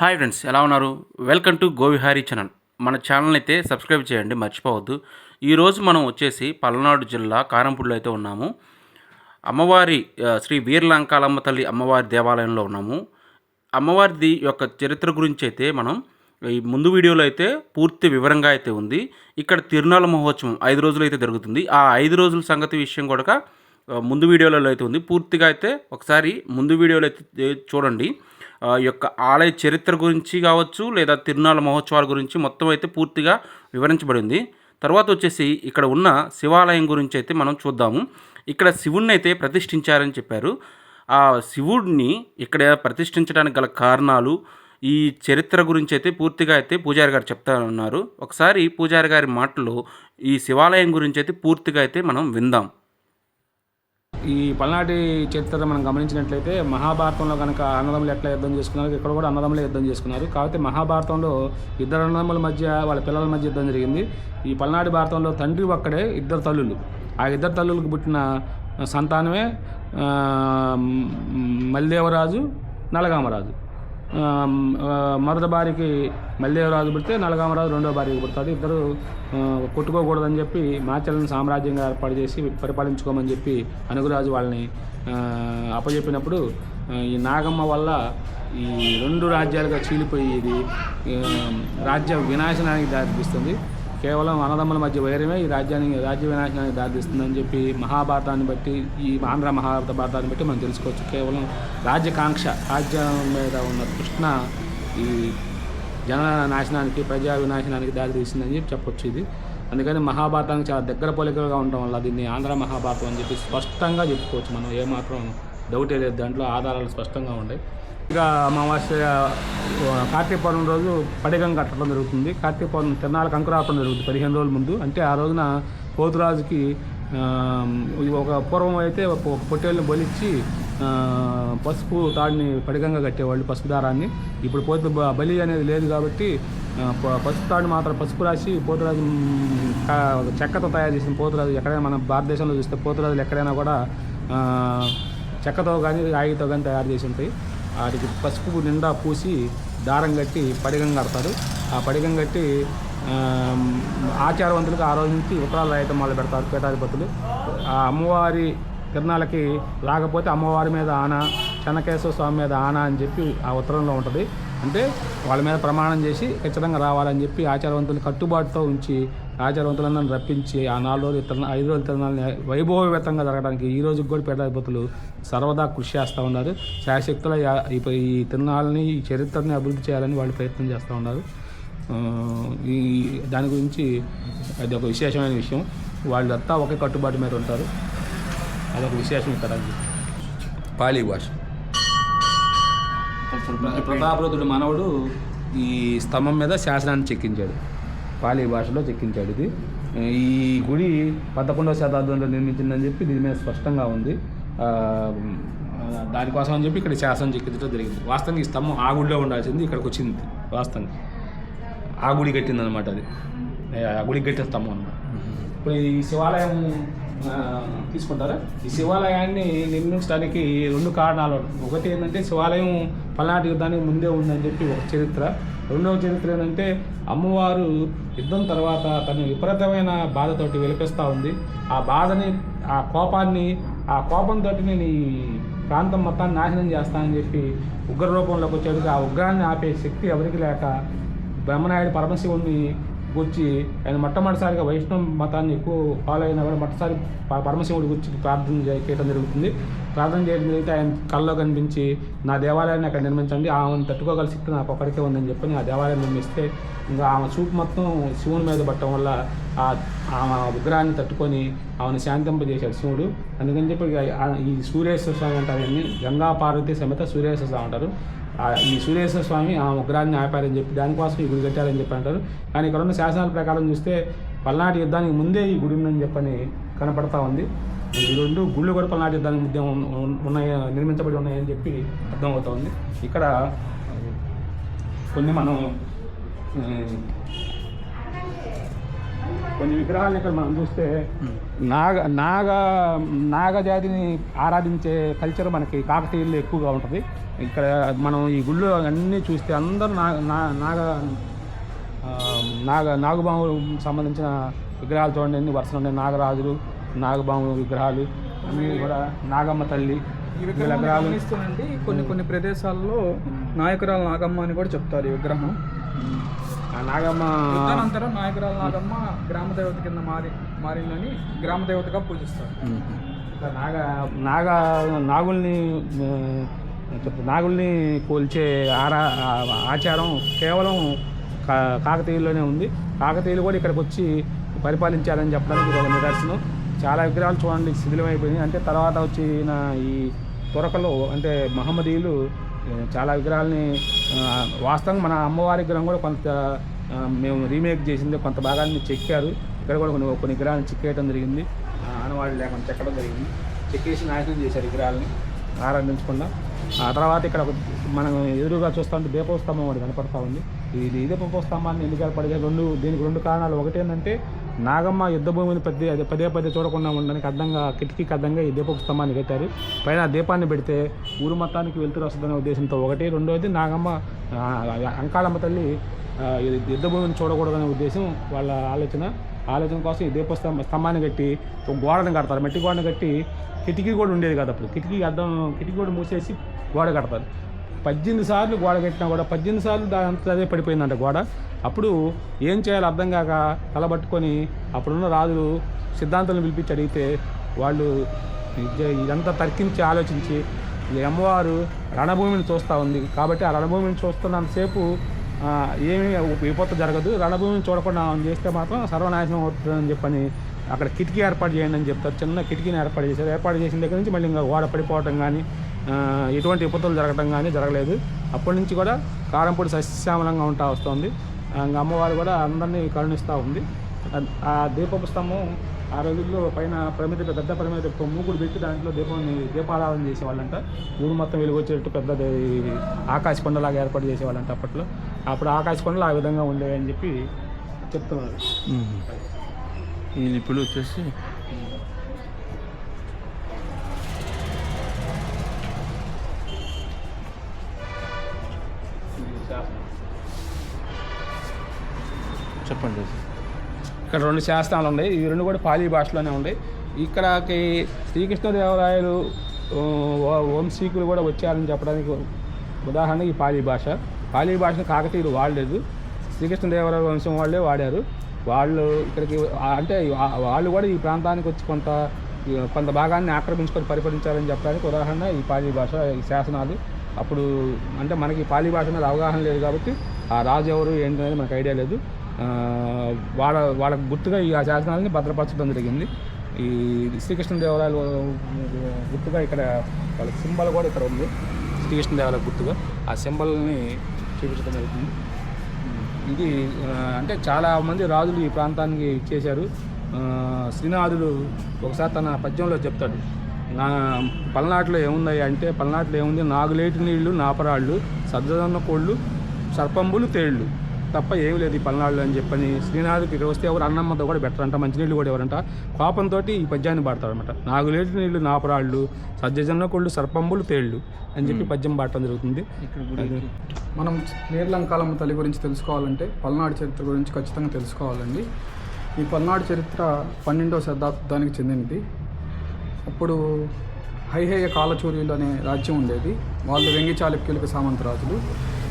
Hi friends ఎలా ఉన్నారు? Welcome to Govihari channel. మన ఛానల్ అయితే సబ్స్క్రైబ్ చేయండి మర్చిపోవద్దు. ఈరోజు మనం వచ్చేసి పల్నాడు జిల్లా కారంపూడిలో అయితే ఉన్నాము. అమ్మవారి శ్రీ వీరలంకాలమ్మ తల్లి అమ్మవారి దేవాలయంలో ఉన్నాము. అమ్మవారిది యొక్క చరిత్ర గురించి అయితే మనం ఈ ముందు వీడియోలో అయితే పూర్తి వివరంగా అయితే ఉంది. ఇక్కడ తిరునాళ్ళ మహోత్సవం ఐదు రోజులు అయితే జరుగుతుంది. ఆ ఐదు రోజుల సంగతి విషయం కూడా ముందు వీడియోలలో అయితే ఉంది. పూర్తిగా అయితే ఒకసారి ముందు వీడియోలో అయితే చూడండి. యొక్క ఆలయ చరిత్ర గురించి కావచ్చు లేదా తిరునాళ్ళ మహోత్సవాల గురించి మొత్తం అయితే పూర్తిగా వివరించబడింది. తర్వాత వచ్చేసి ఇక్కడ ఉన్న శివాలయం గురించి అయితే మనం చూద్దాము. ఇక్కడ శివుణ్ణి అయితే ప్రతిష్ఠించారని చెప్పారు. ఆ శివుడిని ఇక్కడ ప్రతిష్ఠించడానికి గల కారణాలు ఈ చరిత్ర గురించి అయితే పూర్తిగా అయితే పూజారి గారు చెప్తా ఉన్నారు ఒకసారి పూజారి గారి మాటలో ఈ శివాలయం గురించి అయితే పూర్తిగా అయితే మనం విందాం. ఈ పల్నాటి చరిత్ర మనం గమనించినట్లయితే మహాభారతంలో కనుక అన్నదమ్ములు ఎట్లా యుద్ధం చేసుకున్నారు ఇక్కడ కూడా అన్నదమ్ములే యుద్ధం చేసుకున్నారు. కాకపోతే మహాభారతంలో ఇద్దరు అన్నదమ్ముల మధ్య వాళ్ళ పిల్లల మధ్య యుద్ధం జరిగింది. ఈ పల్నాటి భారతంలో తండ్రి ఒక్కడే ఇద్దరు తల్లులు. ఆ ఇద్దరు తల్లులకు పుట్టిన సంతానమే మల్దేవరాజు నలగామరాజు. మొదటి భార్యకి మల్లేవరాజు పుడితే నలగామరాజు రెండో భార్యకి పుడతాడు. ఇద్దరు కొట్టుకోకూడదని చెప్పి మాచలను సామ్రాజ్యంగా ఏర్పాటు చేసి పరిపాలించుకోమని చెప్పి అనుగురాజు వాళ్ళని అప్పచెప్పినప్పుడు ఈ నాగమ్మ వల్ల ఈ రెండు రాజ్యాలుగా చీలిపోయి ఇది రాజ్య వినాశనానికి దారితీస్తుంది. కేవలం అన్నదమ్ముల మధ్య వైరమే ఈ రాజ్యానికి రాజ్య వినాశనానికి దారితీస్తుందని చెప్పి మహాభారతాన్ని బట్టి ఈ ఆంధ్ర మహాభారత భారతాన్ని బట్టి మనం తెలుసుకోవచ్చు. కేవలం రాజ్యకాంక్ష రాజ్యం మీద ఉన్న కృష్ణ ఈ జన నాశనానికి ప్రజా వినాశనానికి దారితీస్తుందని చెప్పి చెప్పొచ్చు ఇది. అందుకని మహాభారతానికి చాలా దగ్గర పోలికలుగా ఉండటం వల్ల దీన్ని ఆంధ్ర మహాభారతం అని చెప్పి స్పష్టంగా చెప్పుకోవచ్చు మనం. ఏమాత్రం డౌటే లేదు. దాంట్లో ఆధారాలు స్పష్టంగా ఉన్నాయి. ఇక అమావాస్య కార్తీక పౌర్ణమి రోజు పడిగం కట్టడం జరుగుతుంది. కార్తీక పౌర్ణమి తిరణాలకు అంకురార్పణ జరుగుతుంది పదిహేను రోజుల ముందు. అంటే ఆ రోజున పోతురాజుకి ఒక పూర్వం అయితే ఒక పొట్టేళ్ళని బలిచ్చి పసుపు తాడిని పడిగంగా కట్టేవాళ్ళు పసుపు దారాన్ని. ఇప్పుడు పోతు బలి అనేది లేదు కాబట్టి ప- పసుపు తాడు మాత్రం పసుపు రాసి పోతురాజు చెక్కతో తయారు చేసిన పోతురాజు ఎక్కడైనా మన భారతదేశంలో చూస్తే పోతురాజులు ఎక్కడైనా కూడా చెక్కతో కానీ రాగితో కానీ తయారు చేసి ఉంటాయి. వాటికి పసుపు నిండా పూసి దారం కట్టి పడిగం కడతారు. ఆ పడిగం కట్టి ఆచారవంతులకు ఆ రోజు నుంచి ఉత్తరాలు రాయటం మొదలు పెడతారు పీఠాధిపతులు. ఆ అమ్మవారి తిరణాలకి రాకపోతే అమ్మవారి మీద ఆన చెన్నకేశ్వర స్వామి మీద ఆన అని చెప్పి ఆ ఉత్తరంలో ఉంటుంది. అంటే వాళ్ళ మీద ప్రమాణం చేసి ఖచ్చితంగా రావాలని చెప్పి ఆచారవంతులు కట్టుబాటుతో ఉంచి ఆచారవంతులందరిని రప్పించి ఆ నాలుగు రోజులు తిరునా ఐదు రోజుల తిరణాలని వైభవయుతంగా జరగడానికి ఈ రోజుకి కూడా పీఠాధిపతులు సర్వదా కృషి చేస్తూ ఉన్నారు. శాశక్తుల ఈ తిరునాళ్ళని ఈ చరిత్రని అభివృద్ధి చేయాలని వాళ్ళు ప్రయత్నం చేస్తూ ఉన్నారు. ఈ దాని గురించి అది ఒక విశేషమైన విషయం. వాళ్ళంతా ఒకే కట్టుబాటు మీద ఉంటారు. అదొక విశేషం ఇక్కడ. పాళీ భాష. ప్రతాపరుద్రుడు మనవడు ఈ స్తంభం మీద శాసనాన్ని చెక్కించాడు. పాలీ భాషలో చెక్కించాడు ఇది. ఈ గుడి పదకొండవ శతాబ్దంలో నిర్మించిందని చెప్పి దీని మీద స్పష్టంగా ఉంది. దానికోసం అని చెప్పి ఇక్కడ శాసనం చెక్కించడం జరిగింది. వాస్తవానికి ఈ స్తంభం ఆ గుడిలో ఉండాల్సింది ఇక్కడికి వచ్చింది వాస్తవానికి. ఆ గుడి కట్టిందనమాట అది. ఆ గుడికి కట్టిన స్తంభం అన్నమాట. ఇప్పుడు ఈ శివాలయం తీసుకుంటారు? ఈ శివాలయాన్ని నిర్మించడానికి రెండు కారణాలు ఒకటి ఏంటంటే శివాలయం పల్నాటి యుద్ధానికి ముందే ఉందని చెప్పి ఒక చరిత్ర. రెండవ చరిత్ర ఏంటంటే అమ్మవారు యుద్ధం తర్వాత తను విపరీతమైన బాధతోటి విలపిస్తూ ఉంది. ఆ బాధని ఆ కోపాన్ని ఆ కోపంతో నేను ఈ ప్రాంతం మొత్తాన్ని నాశనం చేస్తానని చెప్పి ఉగ్ర రూపంలోకి వచ్చేది ఆ ఉగ్రాన్ని ఆపే శక్తి ఎవరికి లేక బ్రహ్మనాయుడు పరమశివుణ్ణి గురించి ఆయన మొట్టమొదటిసారిగా వైష్ణవ మతాన్ని ఎక్కువ ఫాలో అయినా కూడా మొట్టసారి ప- పరమశివుడి గురించి ప్రార్థన చేయటం జరుగుతుంది. ప్రార్థన చేయడం జరిగితే ఆయన కళ్ళలో కనిపించి నా దేవాలయాన్ని అక్కడ నిర్మించండి ఆమెను తట్టుకోగల శక్తి నాకు ఒక్కడికే ఉందని చెప్పని ఆ దేవాలయం నిర్మిస్తే ఇంకా ఆమె చూపు మొత్తం శివుని మీద పట్టడం వల్ల ఆ ఆమె విగ్రహాన్ని తట్టుకొని ఆమెను శాంతింపజేశాడు శివుడు. అందుకని చెప్పి ఈ సూర్యేశ్వర స్వామి అంటారు గంగా పార్వతి సమేత సూర్యేశ్వర స్వామి అంటారు. ఈ సూర్యేశ్వర స్వామి ఆ ఉగ్రాన్ని ఆపారని చెప్పి దానికోసం ఈ గుడి కట్టారని చెప్పి అంటారు. కానీ ఇక్కడ ఉన్న శాసనాల ప్రకారం చూస్తే పల్నాటి యుద్ధానికి ముందే ఈ గుడి ఉందని చెప్పని కనపడతా ఉంది. ఈ రెండు గుళ్ళు కూడా పల్నాటి యుద్ధానికి ముందే ఉన్- ఉన్- ఉన్నాయి నిర్మించబడి ఉన్నాయని చెప్పి అర్థమవుతా ఉంది. ఇక్కడ కొన్ని మనం కొన్ని విగ్రహాలను ఇక్కడ మనం చూస్తే నాగ నాగ నాగ జాతిని ఆరాధించే కల్చర్ మనకి కాకతీయుల్లో ఎక్కువగా ఉంటుంది. ఇక్కడ మనం ఈ గుళ్ళు అన్నీ చూస్తే అందరూ నా నా- నాగ నాగ నాగబాము సంబంధించిన విగ్రహాలు చూడండి ఎన్ని వరుసలు ఉన్నాయి. నాగరాజులు నాగబాము విగ్రహాలు అన్నీ కూడా నాగమ్మ తల్లి ఈ విగ్రహాలు. గమనిస్తూనండి కొన్ని కొన్ని ప్రదేశాల్లో నాయకురాలు నాగమ్మ అని కూడా చెప్తారు ఈ విగ్రహం. ఆ నాగమ్మ యుద్ధానంతరం నాయకురాలు నాగమ్మ గ్రామ దేవత కింద మారి మారిందని గ్రామ దేవతగా పూజిస్తారు. నాగ నాగ నాగుల్ని నాగుల్ని కోల్చే ఆరా ఆచారం కేవలం కా కాకతీయుల్లోనే ఉంది. కాకతీయులు కూడా ఇక్కడికి వచ్చి పరిపాలించారని చెప్పడానికి ఇది ఒక నిదర్శనం. చాలా విగ్రహాలు చూడండి శిథిలమైపోయినాయి. అంటే తర్వాత వచ్చిన ఈ తురకలో అంటే మహమ్మదీయులు చాలా విగ్రహాలని వాస్తవంగా మన అమ్మవారి విగ్రహం కూడా కొంత మేము రీమేక్ చేసింది కొంత భాగాన్ని చెక్కారు. ఇక్కడ కూడా కొన్ని కొన్ని విగ్రహాలను చెక్కేయడం జరిగింది. ఆనవాళ్ళు లేకుండా చెక్కడం జరిగింది. చెక్కేసి నాశనం చేశారు విగ్రహాలని. ఆరంభించకుండా ఆ తర్వాత ఇక్కడ ఒక మనం ఎదురుగా చూస్తుంటే దీపోత్స్తంభం ఒకటి కనపడతా ఉంది. ఈ ఈ దీపోత్స్తంభాన్ని ఎందుకు ఏర్పడితే రెండు దీనికి రెండు కారణాలు. ఒకటి ఏంటంటే నాగమ్మ యుద్ధ భూమిని పదే పదే పదే చూడకుండా ఉండడానికి అడ్డంగా కిటికీకి అడ్డంగా ఈ దీపపు స్తంభాన్ని కట్టారు. పైన దీపాన్ని పెడితే ఊరు మొత్తానికి వెళ్తురు వస్తుందనే ఉద్దేశంతో. ఒకటి. రెండోది నాగమ్మ అంకాళమ్మ తల్లి ఆ, యుద్ధ భూమిని చూడకూడదనే ఉద్దేశం వాళ్ళ ఆలోచన. ఆలోచన కోసం ఈ దీపస్తంభ స్తంభాన్ని కట్టి ఒక గోడను కడతారు. మట్టి గోడను కట్టి కిటికీ కూడా ఉండేది కదా అప్పుడు. కిటికీ అద్దం కిటికీ కూడా మూసేసి గోడ కడతారు. పద్దెనిమిది సార్లు గోడ కట్టినా కూడా పద్దెనిమిది సార్లు దాని అదే పడిపోయిందంట గోడ. అప్పుడు ఏం చేయాలో అర్థం కాక తలబట్టుకొని అప్పుడున్న రాజులు సిద్ధాంతాలను పిలిపించి అడిగితే వాళ్ళు ఇదంతా తర్కించి ఆలోచించి ఈ అమ్మవారు రణభూమిని చూస్తూ ఉంది. కాబట్టి ఆ రణభూమిని చూస్తున్నంతసేపు ఏమీ విపత్తు జరగదు. రణభూమిని చూడకుండా చేస్తే మాత్రం సర్వనాశనం అవుతుందని చెప్పని అక్కడ కిటికీ ఏర్పాటు చేయండి అని చెప్తారు. చిన్న కిటికీని ఏర్పాటు చేశారు. ఏర్పాటు చేసిన దగ్గర నుంచి మళ్ళీ ఇంకా గోడ పడిపోవటం కానీ ఎటువంటి విపత్తులు జరగటం కానీ జరగలేదు. అప్పటి నుంచి కూడా కారంపూడి సస్యశ్యామలంగా ఉంటా వస్తుంది. ఇంకా అమ్మవారు కూడా అందరినీ కరుణిస్తూ ఉంది. ఆ- ఆ దీపపు స్తంభం ఆ రోజుల్లో పైన ప్రమిద పెద్ద ప్రమిద మూగుడు పెట్టి దాంట్లో దీపాన్ని దీపారాధన చేసేవాళ్ళంట. ఊరు మొత్తం వెలుగొచ్చేటట్టు పెద్ద ఆకాశ కొండలాగా ఏర్పాటు చేసేవాళ్ళంట అప్పట్లో. అప్పుడు ఆకాశ కొండలు ఆ విధంగా ఉండేవి అని చెప్పి చెప్తున్నారు. ఈ వచ్చేసి ఇక్కడ రెండు శాస్త్రాలు ఉన్నాయి. ఈ రెండు కూడా పాలీ భాషలోనే ఉన్నాయి. ఇక్కడకి శ్రీకృష్ణదేవరాయలు వంశీకులు కూడా వచ్చారని చెప్పడానికి ఉదాహరణ ఈ పాలీ భాష. పాలీ భాషను కాకతీయులు వాడలేదు. శ్రీకృష్ణదేవరాయ వంశం వాళ్ళే వాడారు. వాళ్ళు ఇక్కడికి అంటే వాళ్ళు కూడా ఈ ప్రాంతానికి వచ్చి కొంత కొంత భాగాన్ని ఆక్రమించుకొని పరిపాలించాలని చెప్పడానికి ఉదాహరణ ఈ పాలీ భాష ఈ శాసనాలు. అప్పుడు అంటే మనకి పాలీ భాష మీద అవగాహన లేదు కాబట్టి ఆ రాజు ఎవరు ఏంటనేది మనకు ఐడియా లేదు. వాళ్ళ వాళ్ళకు గుర్తుగా ఈ ఆ శాసనాలని భద్రపరచడం జరిగింది ఈ శ్రీకృష్ణదేవరాయలు గుర్తుగా ఇక్కడ వాళ్ళ సింబల్ కూడా ఇక్కడ ఉంది. శ్రీకృష్ణదేవాలయ గుర్తుగా ఆ సింబల్ని చూపించడం జరుగుతుంది. ఇది అంటే చాలా మంది రాజులు ఈ ప్రాంతానికి చేశారు. శ్రీనాథుడు ఒకసారి తన పద్యంలో చెప్తాడు. నా పల్నాటిలో ఏముంది అంటే పల్నాటిలో ఏముంది? నాగులేటి నీళ్ళు నాపరాళ్ళు సజ్జదన్న కోళ్ళు సర్పంబులు తేళ్ళు తప్ప ఏమి లేదు ఈ పల్నాడులో అని చెప్పని. శ్రీనాథుడికి ఇక్కడ వస్తే ఎవరు అన్నమ్మతో కూడా బెటరంట మంచినీళ్ళు కూడా ఎవరంట కోపంతో ఈ పద్యాన్ని పాడతారనమాట నాగులేటి నీళ్ళు నాపరాళ్ళు సజ్జజన్న కోళ్ళు సర్పంబులు తేళ్ళు అని చెప్పి పద్యం పాడటం జరుగుతుంది. మనం నీర్లంకాలమ్మ తల్లి గురించి తెలుసుకోవాలంటే పల్నాడు చరిత్ర గురించి ఖచ్చితంగా తెలుసుకోవాలండి. ఈ పల్నాడు చరిత్ర పన్నెండవ శతాబ్దానికి చెందినది. అప్పుడు హైహేయ కాలచూర్యులు అనే రాజ్యం ఉండేది. వాళ్ళు వెంగి చాళుక్యులకు సామంతరాజులు.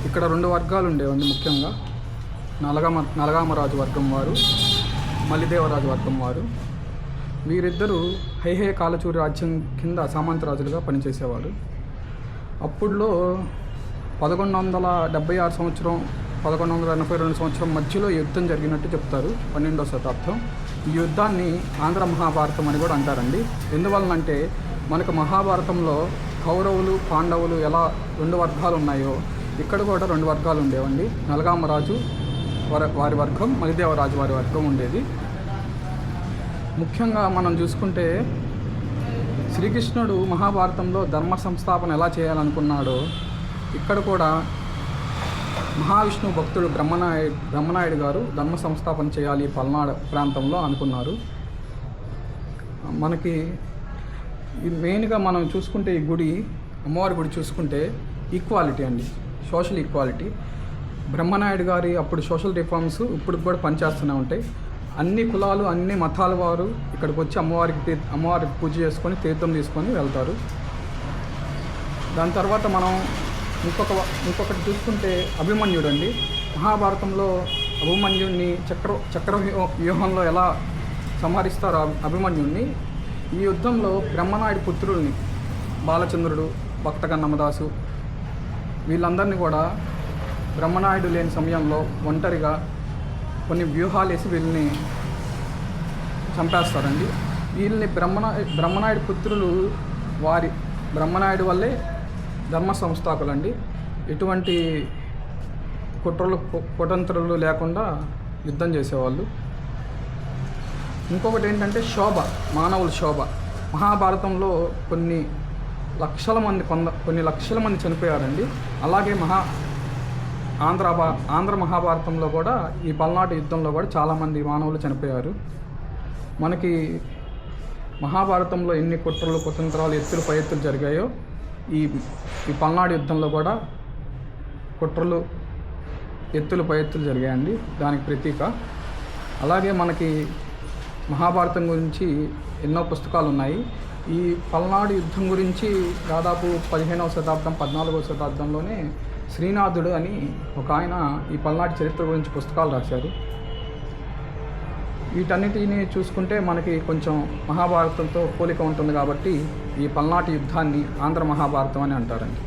ఇక్కడ రెండు వర్గాలు ఉండేవండి ముఖ్యంగా. నలగామ నలగామరాజు వర్గం వారు మలిదేవరాజు వర్గం వారు. వీరిద్దరూ హైహే కాలచూరి రాజ్యం కింద సామంతరాజులుగా పనిచేసేవారు. అప్పుడులో పదకొండు వందల డెబ్బై ఆరు సంవత్సరం పదకొండు వందల ఎనభై రెండు సంవత్సరం మధ్యలో యుద్ధం జరిగినట్టు చెప్తారు పన్నెండవ శతాబ్దం. ఈ యుద్ధాన్ని ఆంధ్ర మహాభారతం అని కూడా అంటారండి. ఎందువలనంటే మనకు మహాభారతంలో కౌరవులు పాండవులు ఎలా రెండు వర్గాలు ఉన్నాయో ఇక్కడ కూడా రెండు వర్గాలు ఉండేవండి. నలగామరాజు వారి వారి వర్గం మలిదేవరాజు వారి వర్గం ఉండేది. ముఖ్యంగా మనం చూసుకుంటే శ్రీకృష్ణుడు మహాభారతంలో ధర్మ సంస్థాపన ఎలా చేయాలనుకున్నాడో ఇక్కడ కూడా మహావిష్ణు భక్తుడు బ్రహ్మనాయుడు బ్రహ్మనాయుడు గారు ధర్మ సంస్థాపన చేయాలి పల్నాడు ప్రాంతంలో అనుకున్నారు. మనకి మెయిన్గా మనం చూసుకుంటే ఈ గుడి అమ్మవారి గుడి చూసుకుంటే ఈక్వాలిటీ అండి సోషల్ ఈక్వాలిటీ బ్రహ్మనాయుడు గారి అప్పుడు సోషల్ రిఫార్మ్స్ ఇప్పుడు కూడా పనిచేస్తూనే ఉంటాయి. అన్ని కులాలు అన్ని మతాల వారు ఇక్కడికి వచ్చి అమ్మవారికి తీ అమ్మవారికి పూజ చేసుకొని తీర్థం తీసుకొని వెళ్తారు. దాని తర్వాత మనం ఇంకొక ఇంకొకటి చూసుకుంటే అభిమన్యుడు అండి మహాభారతంలో అభిమన్యుడిని చక్ర చక్ర వ్యూహంలో ఎలా సంహరిస్తారో అభి- అభిమన్యుడిని ఈ యుద్ధంలో బ్రహ్మనాయుడు పుత్రుల్ని బాలచంద్రుడు భక్త కన్నమదాసు వీళ్ళందరినీ కూడా బ్రహ్మనాయుడు లేని సమయంలో ఒంటరిగా కొన్ని వ్యూహాలు వేసి వీళ్ళని చంపేస్తారండి. వీళ్ళని బ్రహ్మనా బ్రహ్మనాయుడు పుత్రులు వారి బ్రహ్మనాయుడు వల్లే ధర్మ సంస్థాకులండి ఎటువంటి కుట్రలు కుటంత్రలు లేకుండా యుద్ధం చేసేవాళ్ళు. ఇంకొకటి ఏంటంటే శోభ మానవుల శోభ. మహాభారతంలో కొన్ని లక్షల మంది కొంద కొన్ని లక్షల మంది చనిపోయారండి. అలాగే మహా ఆంధ్ర భా- ఆంధ్ర మహాభారతంలో కూడా ఈ పల్నాటి యుద్ధంలో కూడా చాలామంది మానవులు చనిపోయారు. మనకి మహాభారతంలో ఎన్ని కుట్రలు కుతంత్రాలు ఎత్తులు పై ఎత్తులు జరిగాయో ఈ ఈ పల్నాడు యుద్ధంలో కూడా కుట్రలు ఎత్తులు పై ఎత్తులు జరిగాయండి. దానికి ప్రతీక. అలాగే మనకి మహాభారతం గురించి ఎన్నో పుస్తకాలు ఉన్నాయి. ఈ పల్నాడు యుద్ధం గురించి దాదాపు పదిహేనవ శతాబ్దం పద్నాలుగవ శతాబ్దంలోనే శ్రీనాథుడు అని ఒక ఆయన ఈ పల్నాటి చరిత్ర గురించి పుస్తకాలు రాశారు. వీటన్నిటిని చూసుకుంటే మనకి కొంచెం మహాభారతంతో పోలిక ఉంటుంది కాబట్టి ఈ పల్నాటి యుద్ధాన్ని ఆంధ్ర మహాభారతం అని అంటారండి.